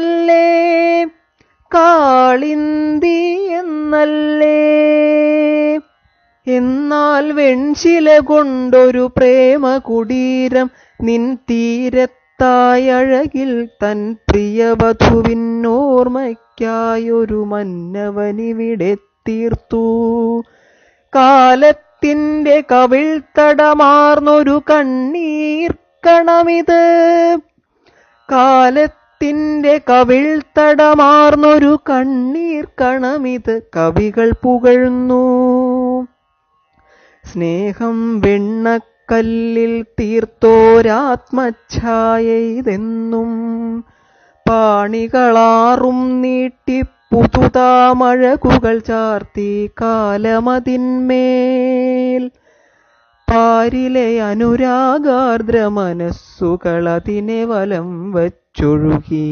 എന്നല്ലേ? കാളിന്തി എന്നല്ലേ? എന്നാൽ വെൺശില കൊണ്ടൊരു പ്രേമ കുടീരം നിൻ തീരത്തായഴകിൽ തൻ പ്രിയവധുവിനോർമ്മയ്ക്കായൊരു മന്നവനിവിടെ തീർത്തു. കാലത്തിന്റെ കവിൾ തടമാർന്നൊരു കണ്ണീർ കണമിത്. കാലത്തിന്റെ കവിൾ തടമാർന്നൊരു കണ്ണീർ കണമിത് കവികൾ പുകഴുന്നു. സ്നേഹം വെണ്ണക്കല്ലിൽ തീർത്തോരാത്മഛായ ഇതെന്നും പാണികളാറും നീട്ടി പുതുതാമഴകുകൾ ചാർത്തി കാലമതിന്മേൽ. പാരിലെ അനുരാഗാർദ്ര മനസ്സുകളതിനെ വലം വച്ചൊഴുകി.